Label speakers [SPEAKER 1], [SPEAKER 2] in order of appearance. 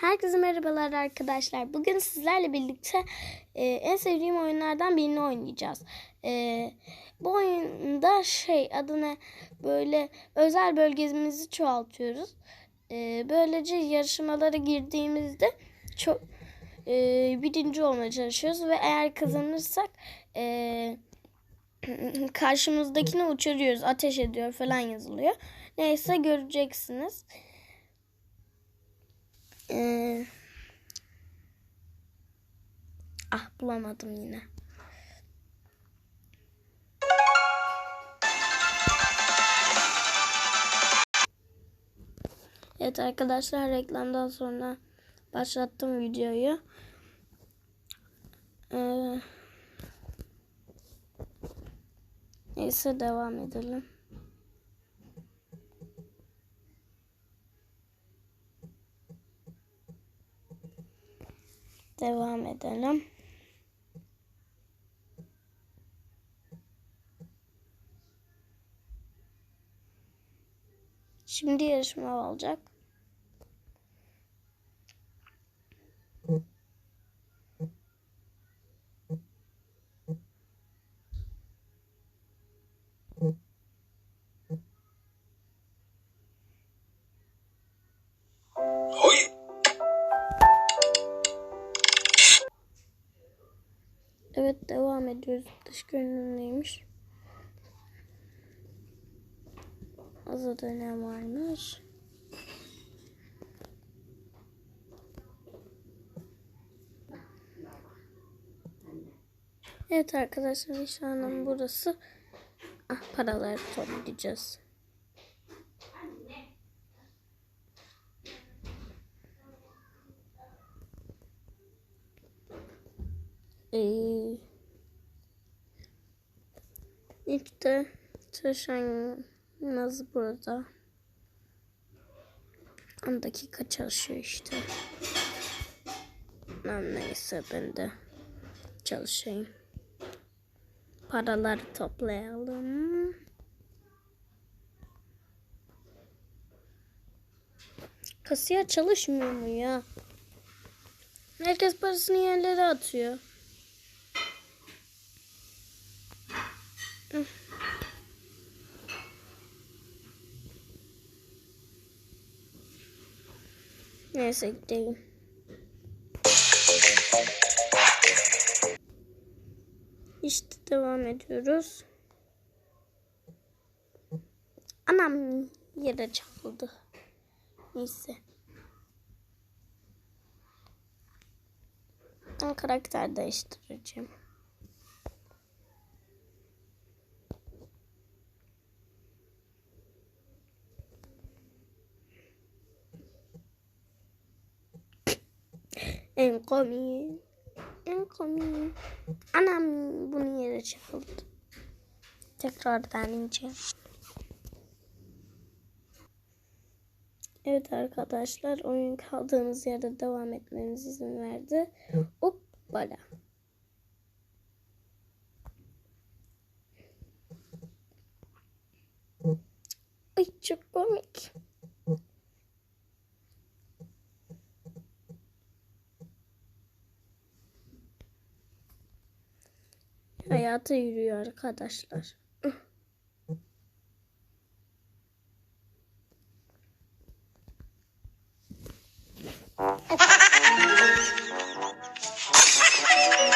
[SPEAKER 1] Herkese merhabalar arkadaşlar. Bugün sizlerle birlikte e, en sevdiğim oyunlardan birini oynayacağız. E, bu oyunda şey adına böyle özel bölgemizi çoğaltıyoruz. E, böylece yarışmalara girdiğimizde çok e, birinci olmaya çalışıyoruz ve eğer kazanırsak e, karşımızdakini uçuruyoruz, ateş ediyor falan yazılıyor. Neyse göreceksiniz. Ee, ah bulamadım yine. Evet arkadaşlar reklamdan sonra başlattım videoyu. Ee, neyse devam edelim. Devam edelim. Şimdi yarışma olacak. Evet devam ediyoruz. Dış görünüm neymiş? Azada ne varmış? Evet arkadaşlar nişanım burası. Ah paraları toplayacağız. Ee, ilk de çalışan Naz burada. 10 dakika çalışıyor işte. Ben neyse ben de çalışayım. Paraları toplayalım. Kasiyer çalışmıyor mu ya? Herkes parasını yerlere atıyor. Neyse gidelim. İşte devam ediyoruz. Anam yere çakıldı. Neyse. Ben karakter değiştireceğim. En komik. En komik. Anam bunu yere çakıldı. Tekrar deneyeceğim. Evet arkadaşlar oyun kaldığımız yerde devam etmemiz izin verdi. Hoppala. Ay çok komik. Hayata yürüyor arkadaşlar.